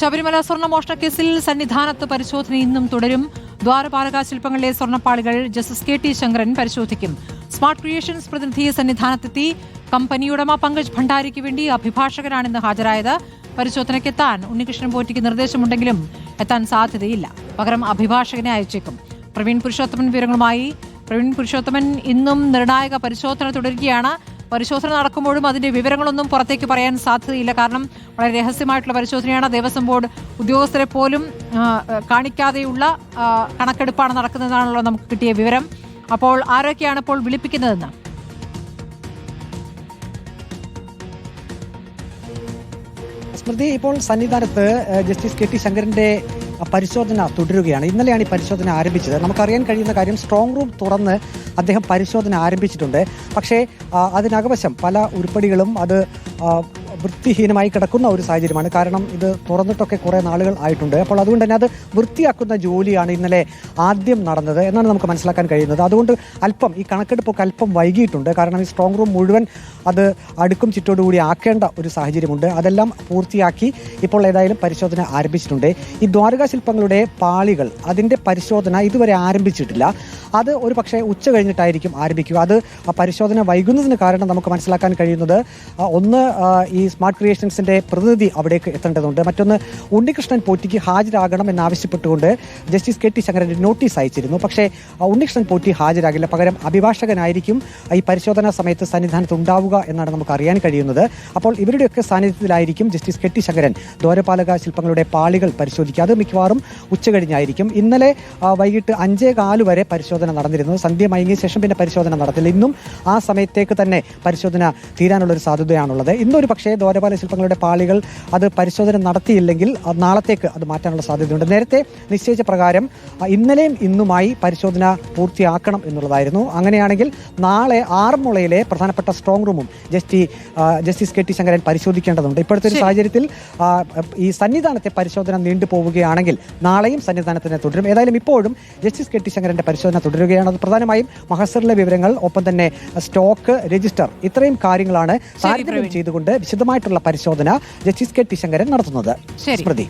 ശബരിമല സ്വർണമോഷണ കേസിൽ സന്നിധാനത്ത് പരിശോധന ഇന്നും തുടരും. ദ്വാരപാലക ശില്പങ്ങളിലെ സ്വർണപ്പാളികൾ ജസ്റ്റിസ് കെ ടി ശങ്കരൻ പരിശോധിക്കും. സ്മാർട്ട് ക്രിയേഷൻസ് പ്രതിനിധി സന്നിധാനത്തെത്തി. കമ്പനിയുടമ പങ്കജ് ഭണ്ഡാരിക്ക് വേണ്ടി അഭിഭാഷകനാണിന്ന് ഹാജരായത്. പരിശോധനയ്ക്കെത്താൻ ഉണ്ണികൃഷ്ണൻ പോറ്റിക്ക് നിർദ്ദേശമുണ്ടെങ്കിലും എത്താൻ സാധ്യതയില്ല. പകരം അഭിഭാഷകനെ അയച്ചേക്കും. പ്രവീൺ പുരുഷോത്തമൻ വിവരങ്ങളുമായി. പ്രവീൺ പുരുഷോത്തമൻ ഇന്നും നിർണായക പരിശോധന തുടരുകയാണ്. പരിശോധന നടക്കുമ്പോഴും അതിന്റെ വിവരങ്ങളൊന്നും പുറത്തേക്ക് പറയാൻ സാധ്യതയില്ല. കാരണം വളരെ രഹസ്യമായിട്ടുള്ള പരിശോധനയാണ്. ദേവസ്വം ബോർഡ് ഉദ്യോഗസ്ഥരെ പോലും കാണിക്കാതെയുള്ള കണക്കെടുപ്പാണ് നടക്കുന്നതെന്നാണല്ലോ നമുക്ക് കിട്ടിയ വിവരം. അപ്പോൾ ആരൊക്കെയാണ് ഇപ്പോൾ വിളിപ്പിക്കുന്നതെന്ന്? സ്മൃതി ഇപ്പോൾ സന്നിധാനത്ത് ജസ്റ്റിസ് കെ ടി ശങ്കരന്റെ പരിശോധന തുടരുകയാണ്. ഇന്നലെയാണ് ഈ പരിശോധന ആരംഭിച്ചത്. നമുക്കറിയാൻ കഴിയുന്ന കാര്യം സ്ട്രോങ് റൂം തുറന്ന് അദ്ദേഹം പരിശോധന ആരംഭിച്ചിട്ടുണ്ട്. പക്ഷേ അതിനകവശം പല ഉരുപ്പടികളും അത് വൃത്തിഹീനമായി കിടക്കുന്ന ഒരു സാഹചര്യമാണ്. കാരണം ഇത് തുറന്നിട്ടൊക്കെ കുറേ നാളുകൾ ആയിട്ടുണ്ട്. അപ്പോൾ അതുകൊണ്ട് തന്നെ അത് വൃത്തിയാക്കുന്ന ജോലിയാണ് ഇന്നലെ ആദ്യം നടന്നത് എന്നാണ് നമുക്ക് മനസ്സിലാക്കാൻ കഴിയുന്നത്. അതുകൊണ്ട് അല്പം ഈ കണക്കെടുപ്പൊക്കെ അല്പം വൈകിയിട്ടുണ്ട്. കാരണം ഈ സ്ട്രോങ് റൂം മുഴുവൻ അത് അടുക്കും ചിറ്റോടുകൂടി ആക്കേണ്ട ഒരു സാഹചര്യമുണ്ട്. അതെല്ലാം പൂർത്തിയാക്കി ഇപ്പോൾ ഏതായാലും പരിശോധന ആരംഭിച്ചിട്ടുണ്ട്. ഈ ദ്വാരകാ ശില്പങ്ങളുടെ പാളികൾ അതിന്റെ പരിശോധന ഇതുവരെ ആരംഭിച്ചിട്ടില്ല. അത് ഒരു പക്ഷേ ഉച്ച കഴിഞ്ഞിട്ടായിരിക്കും ആരംഭിക്കുക. അത് ആ പരിശോധന വൈകുന്നതിന് കാരണം നമുക്ക് മനസ്സിലാക്കാൻ കഴിയുന്നത് ഒന്ന് ഈ സ്മാർട്ട് ക്രിയേഷൻസിന്റെ പ്രതിനിധി അവിടേക്ക് എത്തേണ്ടതുണ്ട്. മറ്റൊന്ന് ഉണ്ണികൃഷ്ണൻ പോറ്റിക്ക് ഹാജരാകണം എന്നാവശ്യപ്പെട്ടുകൊണ്ട് justice K T Sankaran notice അയച്ചിരുന്നു. പക്ഷേ ഉണ്ണികൃഷ്ണൻ പോറ്റി ഹാജരാകില്ല. പകരം അഭിഭാഷകനായിരിക്കും ഈ പരിശോധനാ സമയത്ത് സന്നിധാനത്ത് ഉണ്ടാവുക എന്നാണ് നമുക്ക് അറിയാൻ കഴിയുന്നത്. അപ്പോൾ ഇവരുടെയൊക്കെ സാന്നിധ്യത്തിലായിരിക്കും ജസ്റ്റിസ് കെ ടി ശങ്കരൻ ദ്വാരപാലക ശില്പങ്ങളുടെ പാളികൾ പരിശോധിക്കുക. അത് മിക്കവാറും ഉച്ചകഴിഞ്ഞായിരിക്കും. ഇന്നലെ വൈകിട്ട് അഞ്ചേ കാൽ വരെ പരിശോധന നടന്നിരുന്നു. സന്ധ്യ മയങ്ങിയ ശേഷം പിന്നെ പരിശോധന നടത്തില്ല. ഇന്നും ആ സമയത്തേക്ക് തന്നെ പരിശോധന തീരാനുള്ള ഒരു സാധ്യതയാണുള്ളത്. ഇന്നൊരു പക്ഷേ ദ്വാരപാല ശില്പങ്ങളുടെ പാളികൾ അത് പരിശോധന നടത്തിയില്ലെങ്കിൽ നാളത്തേക്ക് അത് മാറ്റാനുള്ള സാധ്യതയുണ്ട്. നേരത്തെ നിശ്ചയിച്ച പ്രകാരം ഇന്നലെയും ഇന്നുമായി പരിശോധന പൂർത്തിയാക്കണം എന്നുള്ളതായിരുന്നു. അങ്ങനെയാണെങ്കിൽ നാളെ ആറന്മുളയിലെ പ്രധാനപ്പെട്ട സ്ട്രോങ് റൂമും justice justice K T Sankaran പരിശോധിക്കേണ്ടതുണ്ട്. ഇപ്പോഴത്തെ ഒരു സാഹചര്യത്തിൽ ഈ സന്നിധാനത്തെ പരിശോധന നീണ്ടു പോവുകയാണെങ്കിൽ നാളെയും സന്നിധാനത്തിനെ തുടരും. ഏതായാലും ഇപ്പോഴും ജസ്റ്റിസ് കെ ടി ശങ്കരന്റെ പരിശോധന തുടരുകയാണ്. അത് പ്രധാനമായും മഹസറിലെ വിവരങ്ങൾ ഒപ്പം തന്നെ സ്റ്റോക്ക് രജിസ്റ്റർ ഇത്രയും കാര്യങ്ങളാണ് താരതമ്യം ചെയ്തുകൊണ്ട് ചെയ്തുകൊണ്ട് വിശദമായിട്ടുള്ള പരിശോധന ജസ്റ്റിസ് കെ ടി ശങ്കരൻ നടത്തുന്നത്. സ്മൃതി.